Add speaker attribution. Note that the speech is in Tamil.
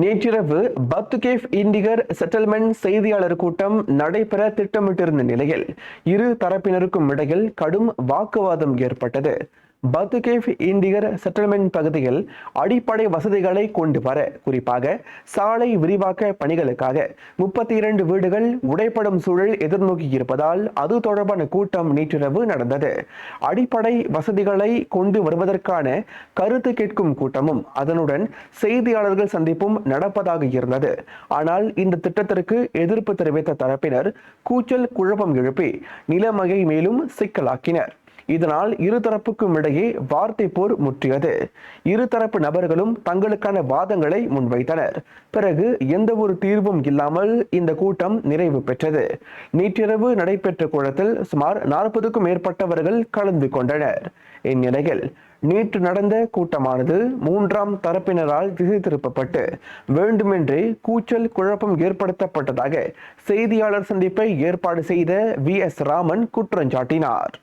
Speaker 1: நேற்றிரவு பத்துகேஃப் இண்டிகர் செட்டில்மெண்ட் செய்தியாளர் கூட்டம் நடைபெற திட்டமிட்டிருந்த நிலையில் இரு தரப்பினருக்கும் இடையில் கடும் வாக்குவாதம் ஏற்பட்டது. பத்துகேஃப் இண்டிகர் செட்டில்மெண்ட் பகுதியில் அடிப்படை வசதிகளை கொண்டு வர குறிப்பாக சாலை விரிவாக்க பணிகளுக்காக முப்பத்தி இரண்டு வீடுகள் உடைப்படும் சூழல் எதிர்நோக்கி இருப்பதால் அது தொடர்பான கூட்டம் நேற்றிரவு நடந்தது. அடிப்படை வசதிகளை கொண்டு வருவதற்கான கருத்து கேட்கும் கூட்டமும் அதனுடன் செய்தியாளர்கள் சந்திப்பும் நடப்பதாக இருந்தது. ஆனால் இந்த திட்டத்திற்கு எதிர்ப்பு தெரிவித்த தரப்பினர் கூச்சல் குழப்பம் எழுப்பி நிலைமையை மேலும் சிக்கலாக்கினர். இதனால் இருதரப்புக்கும் இடையே வார்த்தை போர் முற்றியது. இருதரப்பு நபர்களும் தங்களுக்கான வாதங்களை முன்வைத்தனர். பிறகு எந்த ஒரு தீர்வும் இல்லாமல் இந்த கூட்டம் நிறைவு பெற்றது. நேற்றிரவு நடைபெற்ற கூட்டத்தில் சுமார் நாற்பதுக்கும் மேற்பட்டவர்கள் கலந்து கொண்டனர். இந்நிலையில் நேற்று நடந்த கூட்டமானது மூன்றாம் தரப்பினரால் திசை திருப்பப்பட்டு வேண்டுமென்றே கூச்சல் குழப்பம் ஏற்படுத்தப்பட்டதாக செய்தியாளர் சந்திப்பை ஏற்பாடு செய்த வி எஸ் ராமன் குற்றஞ்சாட்டினார்